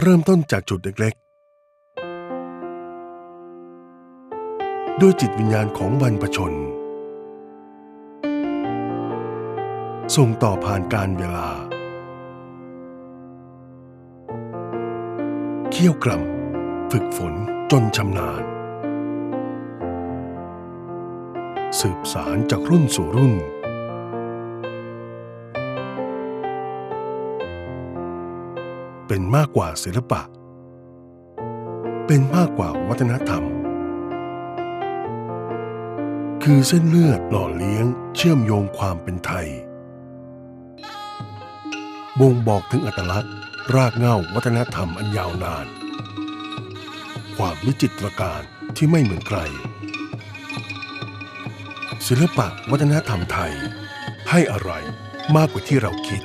เริ่มต้นจากจุดเล็กๆ ด้วยจิตวิญญาณของบรรพชน ส่งต่อผ่านการเวลาเคี่ยวกล่ำฝึกฝนจนชำนาญ สืบสารจากรุ่นสู่รุ่น เป็นมากกว่าศิลปะ เป็นมากกว่าวัฒนธรรม คือเส้นเลือดหล่อเลี้ยงเชื่อมโยงความเป็นไทย บ่งบอกถึงอัตลักษณ์รากเหง้าวัฒนธรรมอันยาวนาน ความวิจิตรการที่ไม่เหมือนใคร ศิลปะวัฒนธรรมไทยให้อะไรมากกว่าที่เราคิด